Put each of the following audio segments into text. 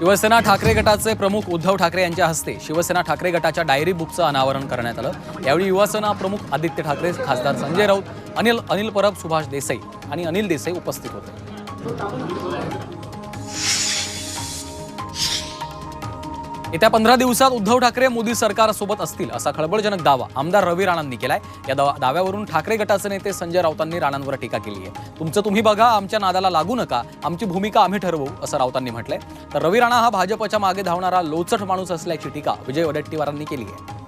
शिवसेना ठाकरे गटाचे प्रमुख उद्धव ठाकरे यांच्या हस्ते शिवसेना ठाकरे गटाच्या डायरी बुकचं अनावरण करण्यात आलं. यावेळी युवासेना प्रमुख आदित्य ठाकरे खासदार संजय राऊत अनिल अनिल परब सुभाष देसाई आणि अनिल देसाई उपस्थित होते. येत्या पंधरा दिवसात उद्धव ठाकरे मोदी सरकारसोबत असतील असा खळबळजनक दावा आमदार रवी राणांनी केलाय. या दावा दाव्यावरून ठाकरे गटाचे नेते संजय राऊतांनी राणांवर टीका केली आहे तुमचं तुम्ही बघा आमच्या नादाला लागू नका आमची भूमिका आम्ही ठरवू असं राऊतांनी म्हटलंय. तर रवी राणा हा भाजपच्या मागे धावणारा लोचट माणूस असल्याची टीका विजय वडेट्टीवारांनी केली आहे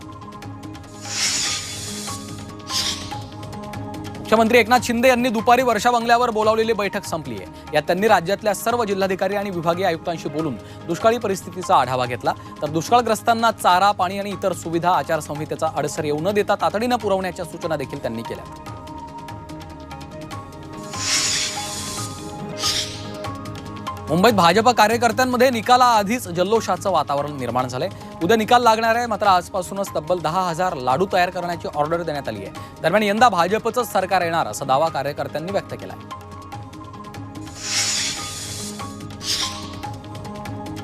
मुख्यमंत्री एकनाथ शिंदे यांनी दुपारी वर्षा बंगल्यावर बोलावलेली बैठक संपली आहे. यात त्यांनी राज्यातल्या सर्व जिल्हाधिकारी आणि विभागीय आयुक्तांशी बोलून दुष्काळी परिस्थितीचा आढावा घेतला. तर दुष्काळग्रस्तांना चारा पाणी आणि इतर सुविधा आचारसंहितेचा अडसर येऊ न देता तातडीनं पुरवण्याच्या सूचना देखील त्यांनी केल्या. मुंबईत भाजप कार्यकर्त्यांमध्ये निकालाआधीच जल्लोषाचं वातावरण निर्माण झालंय. उद्या निकाल लागणार आहे. मात्र आजपासूनच तब्बल दहा हजार लाडू तयार करण्याची ऑर्डर देण्यात आली आहे. दरम्यान यंदा भाजपचंच सरकार येणार असा दावा कार्यकर्त्यांनी व्यक्त केला आहे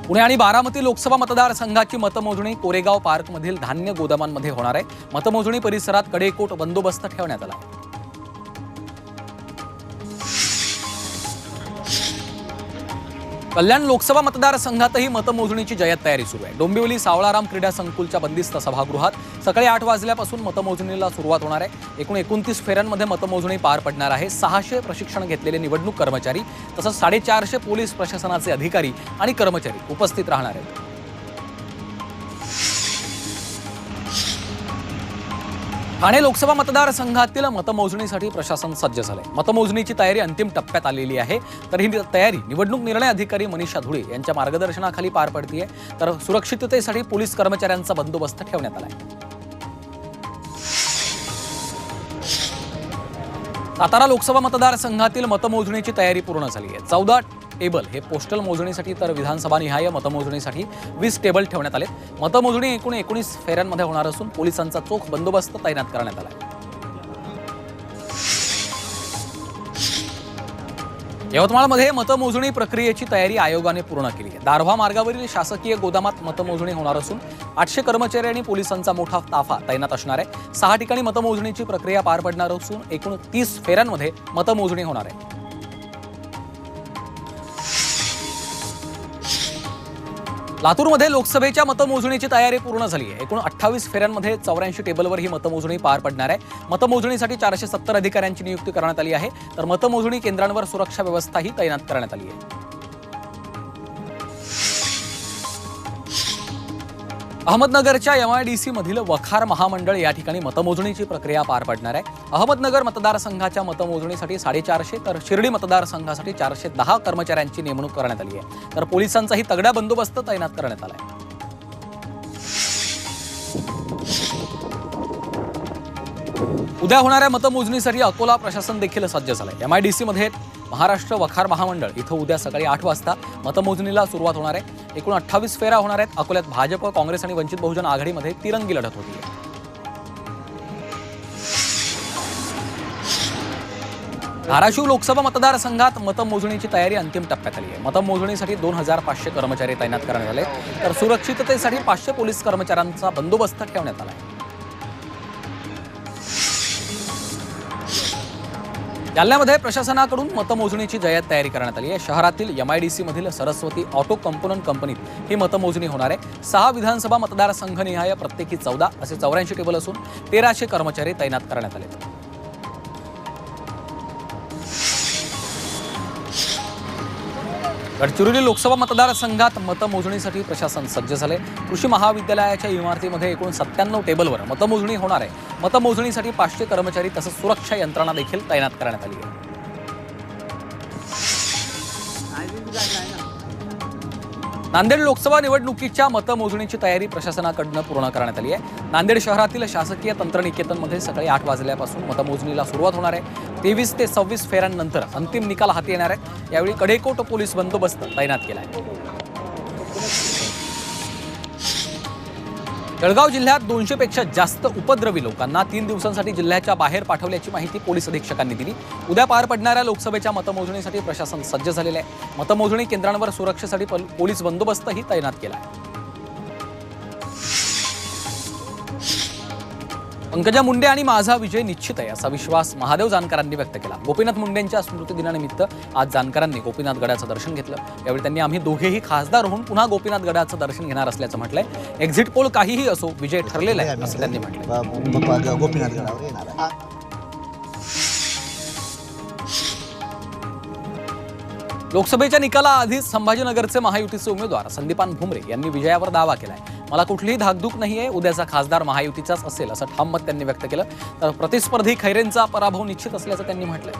पुणे आणि बारामती लोकसभा मतदारसंघाची मतमोजणी कोरेगाव पार्कमधील धान्य गोदामांमध्ये होणार आहे. मतमोजणी परिसरात कडेकोट बंदोबस्त ठेवण्यात आला आहे. कल्याण लोकसभा मतदारसंघातही मतमोजणीची जय्यत तयारी सुरू आहे. डोंबिवली सावळाराम क्रीडा संकुलच्या बंदिस्त सभागृहात सकाळी आठ वाजल्यापासून मतमोजणीला सुरुवात होणार आहे. एकूण एकोणतीस फेऱ्यांमध्ये मतमोजणी पार पडणार आहे. सहाशे प्रशिक्षण घेतलेले निवडणूक कर्मचारी तसंच साडेचारशे पोलीस प्रशासनाचे अधिकारी आणि कर्मचारी उपस्थित राहणार आहेत. ठाणे लोकसभा मतदारसंघातील मतमोजणीसाठी प्रशासन सज्ज झालंय. मतमोजणीची तयारी अंतिम टप्प्यात आलेली आहे. तर ही तयारी निवडणूक निर्णय अधिकारी मनीषा धुळे यांच्या मार्गदर्शनाखाली पार पडतीये. तर सुरक्षिततेसाठी पोलीस कर्मचाऱ्यांचा बंदोबस्त ठेवण्यात आलाय. सातारा लोकसभा मतदारसंघातील मतमोजणीची तयारी पूर्ण झाली आहे चौदा टेबल हे पोस्टल मोजणीसाठी तर विधानसभानिहाय मतमोजणीसाठी वीस टेबल ठेवण्यात आले मतमोजणी एकूण एकोणीस फेऱ्यांमध्ये होणार असून पोलिसांचा चोख बंदोबस्त तैनात करण्यात आला आहे. यवतमाळमध्ये मतमोजणी प्रक्रियेची तयारी आयोगाने पूर्ण केली आहे. दारव्हा मार्गावरील शासकीय गोदामात मतमोजणी होणार असून आठशे कर्मचारी आणि पोलिसांचा मोठा ताफा तैनात असणार आहे. सहा ठिकाणी मतमोजणीची प्रक्रिया पार पडणार असून एकूण तीस फेऱ्यांमध्ये मतमोजणी होणार आहे. लातूरमध्ये लोकसभेच्या मतमोजणीची तयारी पूर्ण झाली आहे. एकूण अठ्ठावीस फेऱ्यांमध्ये चौऱ्याऐंशी टेबलवर ही मतमोजणी पार पडणार आहे. मतमोजणीसाठी चारशे सत्तर अधिकाऱ्यांची नियुक्ती करण्यात आली आहे. तर मतमोजणी केंद्रांवर सुरक्षा व्यवस्थाही तैनात करण्यात आली आहे. अहमदनगरच्या एम आयडीसी मधील वखार महामंडळ या ठिकाणी मतमोजणीची प्रक्रिया पार पडणार आहे. अहमदनगर मतदारसंघाच्या मतमोजणीसाठी साडेचारशे तर शिर्डी मतदारसंघासाठी चारशे दहा कर्मचाऱ्यांची नेमणूक करण्यात आली आहे. तर पोलिसांचाही तगडा बंदोबस्त तैनात करण्यात आला आहे. उद्या होणाऱ्या मतमोजणीसाठी अकोला प्रशासन देखील सज्ज झालंय. डी मध्ये महाराष्ट्र वखार महामंडळ इथं उद्या सकाळी आठ वाजता मतमोजणीला सुरुवात होणार आहे. एकूण अठ्ठावीस फेऱ्या होणार आहेत. अकोल्यात भाजप काँग्रेस आणि वंचित बहुजन आघाडीमध्ये तिरंगी लढत होती. धाराशिव लोकसभा मतदारसंघात मतमोजणीची तयारी अंतिम टप्प्यात आली आहे. मतमोजणीसाठी दोन हजार पाचशे कर्मचारी तैनात करण्यात आले तर सुरक्षिततेसाठी पाचशे पोलीस कर्मचाऱ्यांचा बंदोबस्त ठेवण्यात आला आहे. जालन्यामध्ये प्रशासनाकडून मतमोजणीची जय्यत तयारी करण्यात आली आहे. शहरातील एमआयडीसी मधील सरस्वती ऑटो कंपोनंट कंपनीत ही मतमोजणी होणार आहे. सहा विधानसभा मतदारसंघनिहाय प्रत्येकी चौदा असे चौऱ्याऐंशी टेबल असून तेराशे कर्मचारी तैनात करण्यात आले गडचिरोली लोकसभा मतदारसंघात मतमोजणीसाठी प्रशासन सज्ज झाले. कृषी महाविद्यालयाच्या इमारतीमध्ये एकूण सत्त्याण्णव टेबलवर मतमोजणी होणार आहे. मतमोजणीसाठी पाचशे कर्मचारी तसंच सुरक्षा यंत्रणा देखील तैनात करण्यात आली आहे. नांदेड लोकसभा निवडणुकीच्या मतमोजणीची तयारी प्रशासनाकडनं पूर्ण करण्यात आली आहे. नांदेड शहरातील शासकीय तंत्रनिकेतनमध्ये सकाळी आठ वाजल्यापासून मतमोजणीला सुरुवात होणार आहे. तेवीस ते सव्वीस फेऱ्यांनंतर अंतिम निकाल हाती येणार आहेत यावेळी कडेकोट पोलीस बंदोबस्त तैनात केला आहे. जळगाव जिल्ह्यात दोनशेपेक्षा जास्त उपद्रवी लोकांना तीन दिवसांसाठी जिल्ह्याच्या बाहेर पाठवल्याची माहिती पोलीस अधीक्षकांनी दिली. उद्या पार पडणाऱ्या लोकसभेच्या मतमोजणीसाठी प्रशासन सज्ज झालेलं आहे. मतमोजणी केंद्रांवर सुरक्षेसाठी पोलीस बंदोबस्तही तैनात केला आहे. पंकजा मुंडे आणि माझा विजय निश्चित आहे असा विश्वास महादेव जानकरांनी व्यक्त केला. गोपीनाथ मुंडेंच्या स्मृतिदिनानिमित्त आज जानकरांनी गोपीनाथ गडाचं दर्शन घेतलं. यावेळी त्यांनी आम्ही दोघेही खासदार होऊन पुन्हा गोपीनाथ गडाचं दर्शन घेणार असल्याचं म्हटलंय. एक्झिट पोल काहीही असो विजय ठरलेला आहे असं त्यांनी ब- गोपीनाथ गडावर येणार लोकसभेच्या निकालाआधीच संभाजीनगरचे महायुतीचे उमेदवार संदीपान भुमरे यांनी विजयावर दावा केलाय. मला कुठलीही धाकधूक नाहीये उद्याचा खासदार महायुतीचाच असेल असं ठाम मत त्यांनी व्यक्त केलं. तर प्रतिस्पर्धी खैरेंचा पराभव निश्चित असल्याचं त्यांनी म्हटलंय.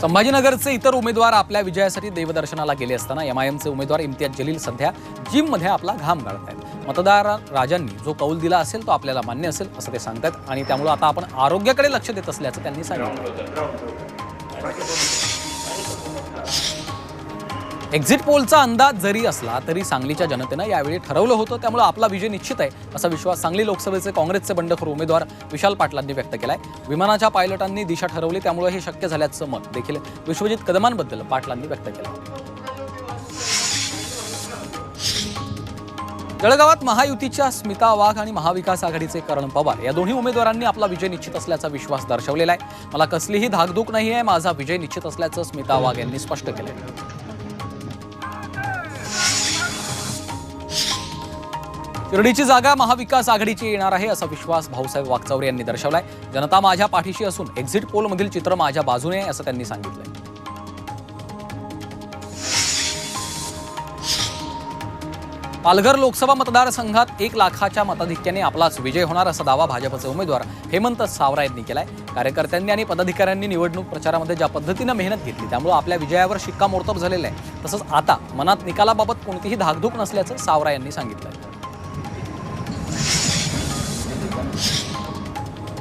संभाजीनगरचे इतर उमेदवार आपल्या विजयासाठी देवदर्शनाला गेले असताना एमआयएमचे उमेदवार इम्तियाज जलील सध्या जिममध्ये आपला घाम गाळत आहेत मतदार राजांनी जो कौल दिला असेल तो आपल्याला मान्य असेल असं ते सांगतात आणि त्यामुळे आता आपण आरोग्याकडे लक्ष देत असल्याचं त्यांनी सांगितलं. एक्झिट पोलचा अंदाज जरी असला तरी सांगलीच्या जनतेनं यावेळी ठरवलं होतं. त्यामुळे आपला विजय निश्चित आहे असा विश्वास सांगली लोकसभेचे काँग्रेसचे बंडखोर उमेदवार विशाल पाटलांनी व्यक्त केलाय. विमानाच्या पायलटांनी दिशा ठरवली त्यामुळे हे शक्य झाल्याचं मत देखील विश्वजित कदमांबद्दल पाटलांनी व्यक्त केलं. जळगावात महायुतीच्या स्मिता वाघ आणि महाविकास आघाडीचे करण पवार या दोन्ही उमेदवारांनी आपला विजय निश्चित असल्याचा विश्वास दर्शवलेला आहे. मला कसलीही धाकधूक नाही आहे माझा विजय निश्चित असल्याचं स्मिता वाघ यांनी स्पष्ट केलं शिर्डीची जागा महाविकास आघाडीची येणार आहे असा विश्वास भाऊसाहेब वागचौरे यांनी दर्शवलाय. जनता माझ्या पाठीशी असून एक्झिट पोलमधील चित्र माझ्या बाजूने आहे असं त्यांनी सांगितलंय. पालघर लोकसभा मतदारसंघात एक लाखाच्या मताधिक्याने आपलाच विजय होणार असा दावा भाजपचे उमेदवार हेमंत सावरा यांनी केलाय. कार्यकर्त्यांनी आणि पदाधिकाऱ्यांनी निवडणूक प्रचारामध्ये ज्या पद्धतीनं मेहनत घेतली त्यामुळे आपल्या विजयावर शिक्कामोर्तब झालेलं आहे. तसंच आता मनात निकालाबाबत कोणतीही धाकधूक नसल्याचं सावरा यांनी सांगितलं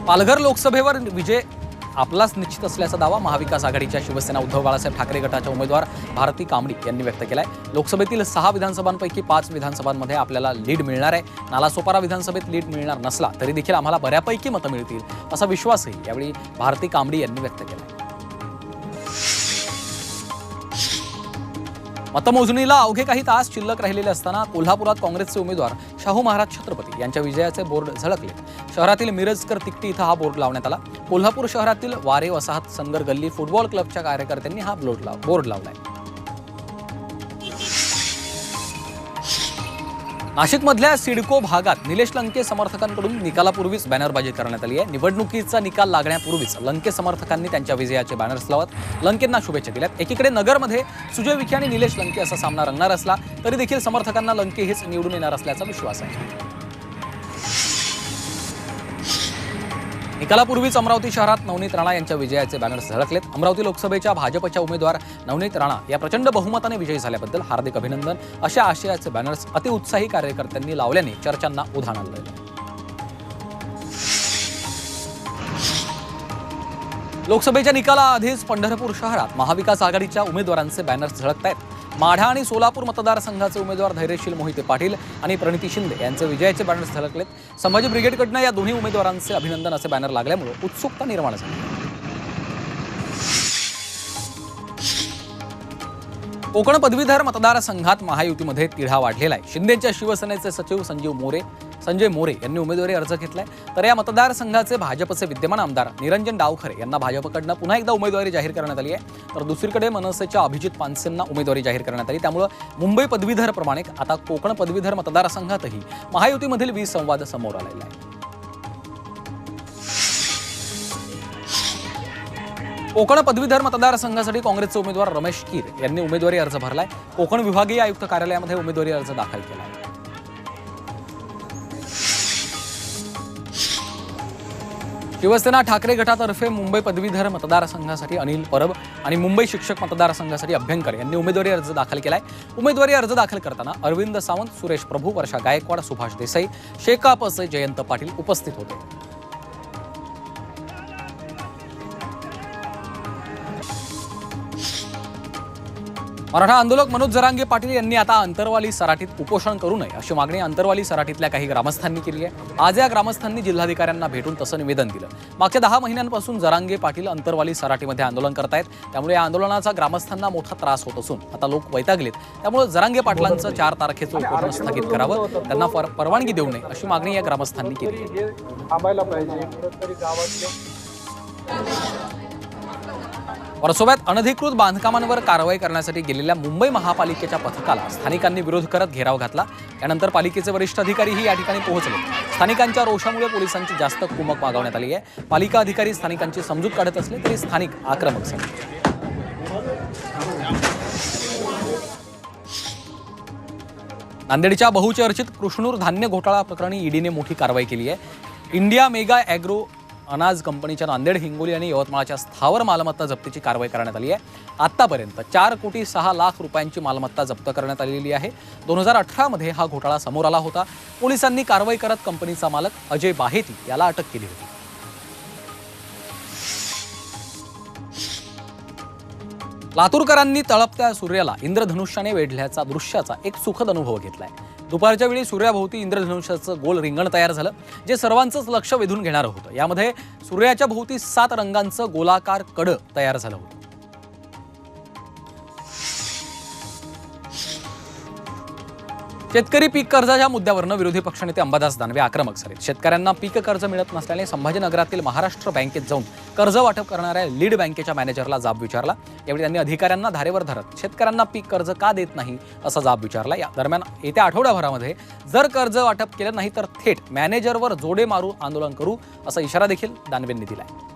पालघर लोकसभेवर विजय आपलाच निश्चित असल्याचा दावा महाविकास आघाडीच्या शिवसेना उद्धव बाळासाहेब ठाकरे गटाच्या उमेदवार भारती कांबडी यांनी व्यक्त केला आहे लोकसभेतील सहा विधानसभांपैकी पाच विधानसभांमध्ये आपल्याला लीड मिळणार आहे. नालासोपारा विधानसभेत लीड मिळणार नसला तरी देखील आम्हाला बऱ्यापैकी मतं मिळतील असा विश्वासही यावेळी भारती कांबडी यांनी व्यक्त केला मतमोजणीला अवघे काही तास शिल्लक राहिलेले असताना कोल्हापुरात काँग्रेसचे उमेदवार शाहू महाराज छत्रपती यांच्या विजयाचे बोर्ड झळकले. शहरातील मिरजकर तिकटी इथं हा बोर्ड लावण्यात आला. कोल्हापूर शहरातील वारे वसाहत संगर गल्ली फुटबॉल क्लबच्या कार्यकर्त्यांनी हा बोर्ड लाव बोर्ड लावलाय. नाशिकमधल्या सिडको भागात निलेश लंके समर्थकांकडून निकालापूर्वीच बॅनरबाजी करण्यात आली आहे. निवडणुकीचा निकाल लागण्यापूर्वीच लंके समर्थकांनी त्यांच्या विजयाचे बॅनर्स लावत लंकेंना शुभेच्छा दिल्यात. एकीकडे नगरमध्ये सुजय विखे आणि निलेश लंके असा सामना रंगणार असला तरी देखील समर्थकांना लंके हेच निवडून येणार असल्याचा विश्वास आहे. निकालापूर्वीच अमरावती शहरात नवनीत राणा यांच्या विजयाचे बॅनर्स झळकलेत. अमरावती लोकसभेच्या भाजपच्या उमेदवार नवनीत राणा या प्रचंड बहुमताने विजयी झाल्याबद्दल हार्दिक अभिनंदन. अशा आशयाचे बॅनर्स अतिउत्साही कार्यकर्त्यांनी लावल्याने चर्चांना उधाण आलं लोकसभेच्या निकालाआधीच पंढरपूर शहरात महाविकास आघाडीच्या उमेदवारांचे बॅनर्स झळकत आहेत माढा आणि सोलापूर मतदारसंघाचे उमेदवार धैर्यशील मोहिते पाटील आणि प्रणिती शिंदे यांचे विजयाचे बॅनर्स झलकलेत. संभाजी ब्रिगेडकडनं या दोन्ही उमेदवारांचे अभिनंदन असे बॅनर लागल्यामुळे उत्सुकता निर्माण झाली. कोकण पदवीधर मतदारसंघात महायुतीमध्ये तिढा वाढलेला आहे. शिंदेच्या शिवसेनेचे सचिव संजीव मोरे संजय मोरे यांनी उमेदवारी अर्ज घेतलाय. तर या मतदारसंघाचे भाजपचे विद्यमान आमदार निरंजन डावखरे यांना भाजपकडनं पुन्हा एकदा उमेदवारी जाहीर करण्यात आली आहे. तर दुसरीकडे मनसेच्या अभिजित पानसेंना उमेदवारी जाहीर करण्यात आली. त्यामुळं मुंबई पदवीधरप्रमाणे आता कोकण पदवीधर मतदारसंघातही महायुतीमधील वीज संवाद समोर आलेला आहे. कोकण पदवीधर मतदारसंघासाठी काँग्रेसचे उमेदवार रमेश कीर यांनी उमेदवारी अर्ज भरलाय. कोकण विभागीय आयुक्त कार्यालयामध्ये उमेदवारी अर्ज दाखल केला आहे शिवसेना ठाकरे गटातर्फे मुंबई पदवीधर मतदारसंघासाठी अनिल परब आणि मुंबई शिक्षक मतदारसंघासाठी अभ्यंकर यांनी उमेदवारी अर्ज दाखल केलाय. उमेदवारी अर्ज दाखल करताना अरविंद सावंत सुरेश प्रभू वर्षा गायकवाड सुभाष देसाई शेकापचे जयंत पाटील उपस्थित होते. मराठा आंदोलक मनोज जरांगे पाटील यांनी आता अंतरवाली सराटीत उपोषण करू नये अशी मागणी अंतरवाली सराटीतल्या काही ग्रामस्थांनी केली आहे. आज या ग्रामस्थांनी जिल्हाधिकाऱ्यांना भेटून तसं निवेदन दिलं. मागच्या दहा महिन्यांपासून जरांगे पाटील अंतरवाली सराटीमध्ये आंदोलन करतायत. त्यामुळे या आंदोलनाचा ग्रामस्थांना मोठा त्रास होत असून आता लोक वैतागलेत. त्यामुळे जरांगे पाटलांचं चार तारखेचं उपोषण स्थगित करावं. त्यांना पर- परवानगी देऊ नये अशी मागणी या ग्रामस्थांनी केली वर्सोव्यात अनधिकृत बांधकामांवर कारवाई करण्यासाठी गेलेल्या मुंबई महापालिकेच्या पथकाला स्थानिकांनी विरोध करत घेराव घातला. त्यानंतर पालिकेचे वरिष्ठ अधिकारीही या ठिकाणी पोहोचले. स्थानिकांच्या रोषामुळे पोलिसांची जास्त कुमक मागवण्यात आली आहे. पालिका अधिकारी स्थानिकांची समजूत काढत असले तरी स्थानिक आक्रमक झाले. नांदेडच्या बहुचर्चित कृष्णूर धान्य घोटाळा प्रकरणी ईडीने मोठी कारवाई केली आहे. इंडिया मेगा ॲग्रो अनाज कंपनीच्या नांदेड हिंगोली आणि यवतमाळच्या स्थावर मालमत्ता जप्तीची कारवाई करण्यात आली आहे. आतापर्यंत चार कोटी सहा लाख रुपयांची मालमत्ता जप्त करण्यात आलेली आहे. दोन हजार अठरामध्ये हा घोटाळा समोर आला होता. पोलिसांनी कारवाई करत कंपनीचा मालक अजय बाहेती याला अटक केली होती. लातूरकरांनी तळपत्या सूर्याला इंद्रधनुष्याने वेढल्याचा दृश्याचा एक सुखद अनुभव घेतलाय. दुपारच्या वेळी सूर्याभोवती इंद्रधनुष्याचं गोल रिंगण तयार झालं जे सर्वांचंच लक्ष वेधून घेणारं होतं. यामध्ये सूर्याच्या भोवती सात रंगांचं गोलाकार कडं तयार झालं होतं. शेतकरी पीक कर्जाच्या मुद्द्यावरनं विरोधी पक्षनेते अंबादास दानवे आक्रमक झाले शेतकऱ्यांना पीक कर्ज मिळत नसल्याने संभाजीनगरातील महाराष्ट्र बँकेत जाऊन कर्ज वाटप करणाऱ्या लीड बँकेच्या मॅनेजरला जाब विचारला. यावेळी त्यांनी अधिकाऱ्यांना धारेवर धरत शेतकऱ्यांना पीक कर्ज का देत नाही? असा जाब विचारला. या दरम्यान येत्या आठवड्याभरामध्ये जर कर्ज वाटप केलं नाही तर थेट मॅनेजरवर जोडे मारू आंदोलन करू असा इशारा देखील दानवेंनी दिलाय.